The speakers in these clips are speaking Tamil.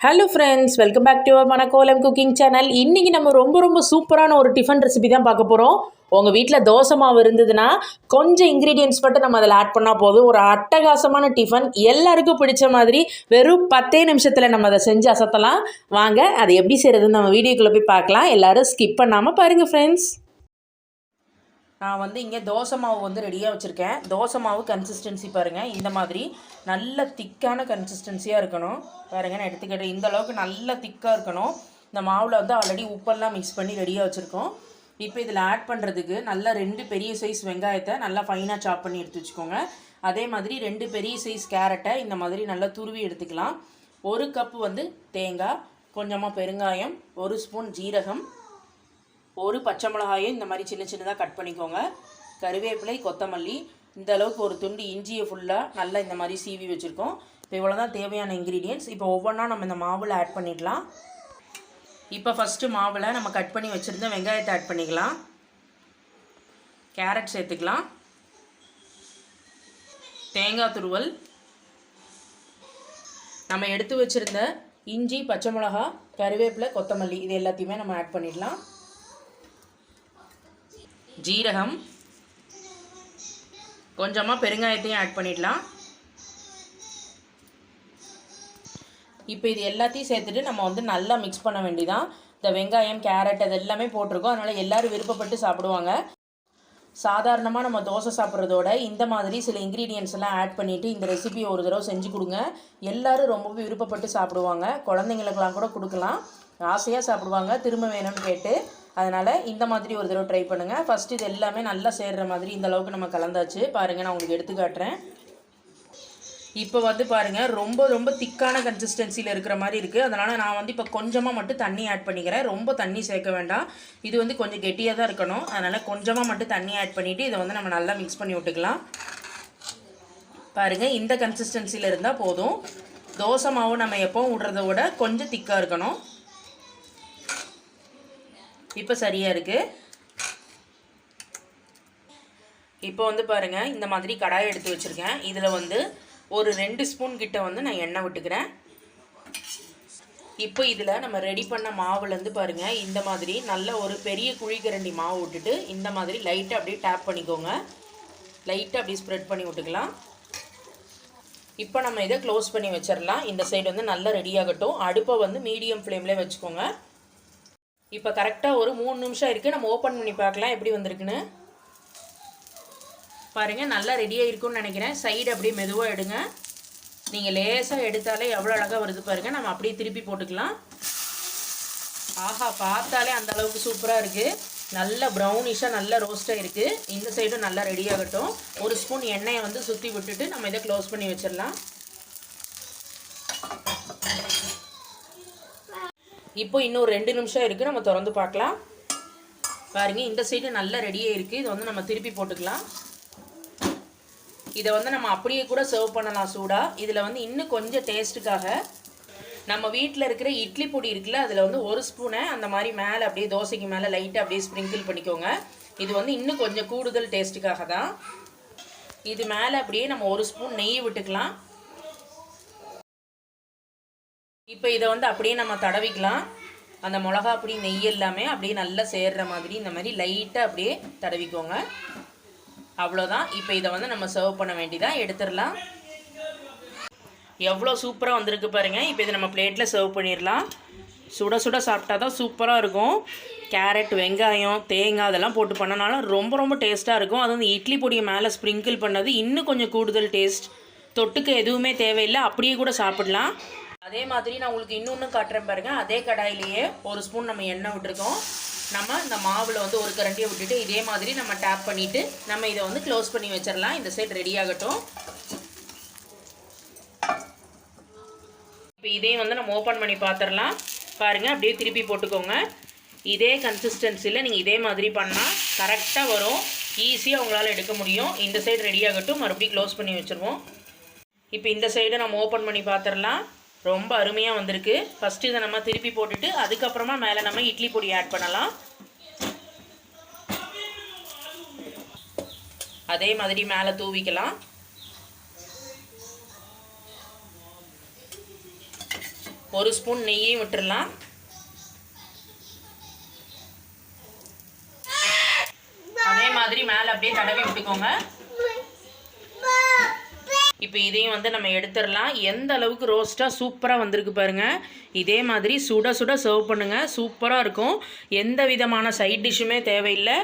Hello friends welcome back to our Manakkolam cooking channel இன்றைக்கி நம்ம ரொம்ப ரொம்ப சூப்பரான ஒரு டிஃபன் ரெசிபி தான் பார்க்க போகிறோம் உங்கள் வீட்டில் தோசை மாவு இருந்ததுன்னா கொஞ்சம் இன்க்ரீடியன்ஸ் மட்டும் நம்ம அதில் ஆட் பண்ணால் போதும். ஒரு அட்டகாசமான டிஃபன் எல்லாருக்கும் பிடிச்ச மாதிரி வெறும் பத்தே நிமிஷத்தில் நம்ம அதை செஞ்சு அசத்தலாம். வாங்க அதை எப்படி செய்கிறதுன்னு நம்ம வீடியோக்குள்ளே போய் பார்க்கலாம். எல்லோரும் ஸ்கிப் பண்ணாமல் பாருங்கள் ஃப்ரெண்ட்ஸ் நான் வந்து இங்கே தோசை மாவு வந்து ரெடியாக வச்சுருக்கேன். தோசை மாவு கன்சிஸ்டன்சி பாருங்கள் இந்த மாதிரி நல்ல திக்கான கன்சிஸ்டன்சியாக இருக்கணும். பாருங்கள் நான் எடுத்துக்கிட்டேன். இந்த அளவுக்கு நல்ல திக்காக இருக்கணும். இந்த மாவில் வந்து ஆல்ரெடி உப்பெல்லாம் மிக்ஸ் பண்ணி ரெடியாக வச்சுருக்கோம். இப்போ இதில் ஆட் பண்ணுறதுக்கு நல்லா ரெண்டு பெரிய சைஸ் வெங்காயத்தை நல்லா ஃபைனாக சாப் பண்ணி எடுத்து வச்சுக்கோங்க. அதே மாதிரி ரெண்டு பெரிய சைஸ் கேரட்டை இந்த மாதிரி நல்லா துருவி எடுத்துக்கலாம். ஒரு கப்பு வந்து தேங்காய் கொஞ்சமாக பெருங்காயம் ஒரு ஸ்பூன் ஜீரகம் ஒரு பச்சை மிளகாயும் இந்த மாதிரி சின்ன சின்னதாக கட் பண்ணிக்கோங்க. கருவேப்பிலை கொத்தமல்லி இந்த அளவுக்கு ஒரு துண்டு இஞ்சியை ஃபுல்லாக நல்லா இந்த மாதிரி சீவி வச்சுருக்கோம். இப்போ இவ்வளோ தான் தேவையான இன்க்ரீடியன்ஸ் இப்போ ஒவ்வொன்றா நம்ம இந்த மாவில் ஆட் பண்ணிடலாம் இப்போ ஃபஸ்ட்டு மாவில் நம்ம கட் பண்ணி வச்சுருந்த வெங்காயத்தை ஆட் பண்ணிக்கலாம். கேரட் சேர்த்துக்கலாம். தேங்காய் துருவல். நம்ம எடுத்து வச்சுருந்த இஞ்சி பச்சை மிளகா கருவேப்பிலை கொத்தமல்லி இது எல்லாத்தையுமே நம்ம ஆட் பண்ணிடலாம் ஜீரகம். கொஞ்சமாக பெருங்காயத்தையும் ஆட் பண்ணிடலாம். இப்போ இது எல்லாத்தையும் சேர்த்துட்டு நம்ம வந்து நல்லா மிக்ஸ் பண்ண வேண்டிதான் இந்த வெங்காயம் கேரட் அது எல்லாமே போட்டிருக்கோம். அதனால் எல்லோரும் விருப்பப்பட்டு சாப்பிடுவாங்க. சாதாரணமாக நம்ம தோசை சாப்பிட்றதோட இந்த மாதிரி சில இன்க்ரீடியன்ஸ் எல்லாம் ஆட் பண்ணிவிட்டு இந்த ரெசிபியை ஒரு தடவை செஞ்சு கொடுங்க. எல்லோரும் ரொம்பவே விருப்பப்பட்டு சாப்பிடுவாங்க. குழந்தைங்களுக்கெல்லாம் கூட கொடுக்கலாம். ஆசையாக சாப்பிடுவாங்க. திரும்ப வேணும்னு கேட்டு. அதனால் இந்த மாதிரி ஒரு தடவை ட்ரை பண்ணுங்கள் ஃபஸ்ட்டு இது எல்லாமே நல்லா சேர்கிற மாதிரி இந்த அளவுக்கு நம்ம கலந்தாச்சு. பாருங்கள் நான் உங்களுக்கு எடுத்து காட்டுறேன். இப்போ வந்து பாருங்கள் ரொம்ப ரொம்ப திக்கான கன்சிஸ்டன்சியில் இருக்கிற மாதிரி இருக்குது அதனால் நான் வந்து இப்போ கொஞ்சமாக மட்டும் தண்ணி ஆட் பண்ணிக்கிறேன். ரொம்ப தண்ணி சேர்க்க வேண்டாம். இது வந்து கொஞ்சம் கெட்டியாக தான் இருக்கணும். அதனால் கொஞ்சமாக மட்டும் தண்ணி ஆட் பண்ணிவிட்டு இதை வந்து நம்ம நல்லா மிக்ஸ் பண்ணி விட்டுக்கலாம். பாருங்கள் இந்த கன்சிஸ்டன்சியில் இருந்தால் போதும். தோசை மாவு நம்ம எப்போவும் விடுறத விட கொஞ்சம் திக்காக இருக்கணும். இப்போ சரியாக இருக்குது இப்போ வந்து பாருங்கள் இந்த மாதிரி கடாய் எடுத்து வச்சுருக்கேன். இதில் வந்து ஒரு ரெண்டு ஸ்பூன் கிட்ட வந்து நான் எண்ணெய் விட்டுக்கிறேன். இப்போ இதில் நம்ம ரெடி பண்ண மாவுலேருந்து பாருங்கள் இந்த மாதிரி நல்ல ஒரு பெரிய குழிக்கரண்டி மாவு விட்டுட்டு இந்த மாதிரி லைட்டாக அப்படியே டேப் பண்ணிக்கோங்க. லைட்டாக அப்படியே ஸ்ப்ரெட் பண்ணி விட்டுக்கலாம். இப்போ நம்ம இதை க்ளோஸ் பண்ணி வச்சிடலாம் இந்த சைடு வந்து நல்லா ரெடி ஆகட்டும். அடுப்பை வந்து மீடியம் ஃப்ளேம்லேயே வச்சுக்கோங்க. இப்போ கரெக்டாக ஒரு மூணு நிமிஷம் இருக்குது நம்ம ஓப்பன் பண்ணி பார்க்கலாம் எப்படி வந்திருக்குன்னு. பாருங்கள் நல்லா ரெடியாக இருக்குன்னு நினைக்கிறேன். சைடு அப்படியே மெதுவாக எடுங்க. நீங்கள் லேசாக எடுத்தாலே எவ்வளோ அழகாக வருது பாருங்கள் நம்ம அப்படியே திருப்பி போட்டுக்கலாம். ஆஹா பார்த்தாலே அந்த அளவுக்கு சூப்பராக இருக்குது நல்ல ப்ரௌனிஷாக நல்ல ரோஸ்ட்டாக இருக்குது இந்த சைடும் நல்லா ரெடி ஆகட்டும். ஒரு ஸ்பூன் எண்ணெயை வந்து சுற்றி விட்டுட்டு நம்ம இதை க்ளோஸ் பண்ணி வச்சிடலாம். இப்போ இன்னும் ரெண்டு நிமிஷம் இருக்குது நம்ம திறந்து பார்க்கலாம். பாருங்க இந்த சைடு நல்லா ரெடியாக இருக்குது இதை வந்து நம்ம திருப்பி போட்டுக்கலாம். இதை வந்து நம்ம அப்படியே கூட சர்வ் பண்ணலாம் சூடாக இதில் வந்து இன்னும் கொஞ்சம் டேஸ்ட்டுக்காக நம்ம வீட்டில் இருக்கிற இட்லி பொடி இருக்குல்ல அதில் வந்து ஒரு ஸ்பூனை அந்த மாதிரி மேலே அப்படியே தோசைக்கு மேலே லைட்டாக அப்படியே ஸ்ப்ரிங்கிள் பண்ணிக்கோங்க. இது வந்து இன்னும் கொஞ்சம் கூடுதல் டேஸ்ட்டுக்காக தான். இது மேலே அப்படியே நம்ம ஒரு ஸ்பூன் நெய் விட்டுக்கலாம். இப்போ இதை வந்து அப்படியே நம்ம தடவிக்கலாம். அந்த மிளகா அப்படி நெய் எல்லாமே அப்படியே நல்லா சேர்கிற மாதிரி இந்த மாதிரி லைட்டாக அப்படியே தடவிக்கோங்க. அவ்வளோதான் இப்போ இதை வந்து நம்ம சர்வ் பண்ண வேண்டியதாக எடுத்துடலாம். எவ்வளோ சூப்பராக வந்திருக்கு பாருங்கள் இப்போ இதை நம்ம பிளேட்டில் சர்வ் பண்ணிடலாம். சுட சுட சாப்பிட்டா தான் சூப்பராக இருக்கும். கேரட் வெங்காயம் தேங்காய் அதெல்லாம் போட்டு பண்ணனாலும் ரொம்ப ரொம்ப டேஸ்ட்டாக இருக்கும். அது வந்து இட்லி பொடியை மேலே ஸ்ப்ரிங்கிள் பண்ணது இன்னும் கொஞ்சம் கூடுதல் டேஸ்ட் தொட்டுக்கு எதுவுமே தேவையில்லை. அப்படியே கூட சாப்பிடலாம். அதே மாதிரி நான் உங்களுக்கு இன்னொன்று காட்டுறேன் பாருங்கள் அதே கடாயிலேயே ஒரு ஸ்பூன் நம்ம எண்ணெய் விட்டுருக்கோம். நம்ம இந்த மாவில் வந்து ஒரு கரண்டியை விட்டுட்டு இதே மாதிரி நம்ம டேப் பண்ணிவிட்டு நம்ம இதை வந்து க்ளோஸ் பண்ணி வச்சிடலாம். இந்த சைட் ரெடி ஆகட்டும். இப்போ இதையும் வந்து நம்ம ஓப்பன் பண்ணி பார்த்துடலாம் பாருங்கள் அப்படியே திருப்பி போட்டுக்கோங்க. இதே கன்சிஸ்டன்சியில் நீங்கள் இதே மாதிரி பண்ணால் கரெக்டாக வரும். ஈஸியாக உங்களால் எடுக்க முடியும். இந்த சைடு ரெடி ஆகட்டும். மறுபடியும் க்ளோஸ் பண்ணி வச்சுருவோம். இப்போ இந்த சைடை நம்ம ஓப்பன் பண்ணி பார்த்துடலாம் ரொம்ப அருமையாக வந்திருக்கு. ஃபஸ்ட்டு இதை நம்ம திருப்பி போட்டுட்டு அதுக்கப்புறமா மேலே நம்ம இட்லி பொடி ஆட் பண்ணலாம். அதே மாதிரி மேலே தூவிக்கலாம். ஒரு ஸ்பூன் நெய்யையும் விட்டுடலாம் அதே மாதிரி மேலே அப்படியே தடவி விட்டுக்கோங்க. இப்போ இதையும் வந்து நம்ம எடுத்துடலாம். எந்த அளவுக்கு ரோஸ்ட்டாக சூப்பராக வந்திருக்கு பாருங்க. இதே மாதிரி சுட சுட சர்வ் பண்ணுங்கள் சூப்பராக இருக்கும். எந்த விதமான சைட் டிஷ்ஷுமே தேவையில்லை.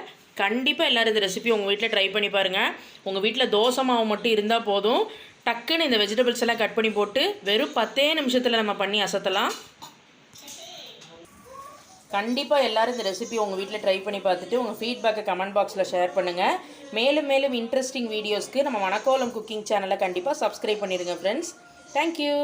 கண்டிப்பாக எல்லோரும் இந்த ரெசிபி உங்கள் வீட்டில் ட்ரை பண்ணி பாருங்கள் உங்கள் வீட்டில் தோசை மாவு மட்டும் இருந்தால் போதும். டக்குன்னு இந்த வெஜிடபிள்ஸ் எல்லாம் கட் பண்ணி போட்டு வெறும் பத்தே நிமிஷத்தில் நம்ம பண்ணி அசத்தலாம். கண்டிப்பாக எல்லாரும் இந்த ரெசிபி உங்கள் வீட்டில் ட்ரை பண்ணி பார்த்துட்டு உங்கள் ஃபீட்பேக்கை கமெண்ட் பாக்ஸில் ஷேர் பண்ணுங்கள் மேலும் மேலும் இன்ட்ரெஸ்டிங் வீடியோஸ்க்கு நம்ம மணக்கோலம் குக்கிங் சேனலை கண்டிப்பாக சப்ஸ்கிரைப் பண்ணிடுங்க ஃப்ரெண்ட்ஸ் தேங்க்யூ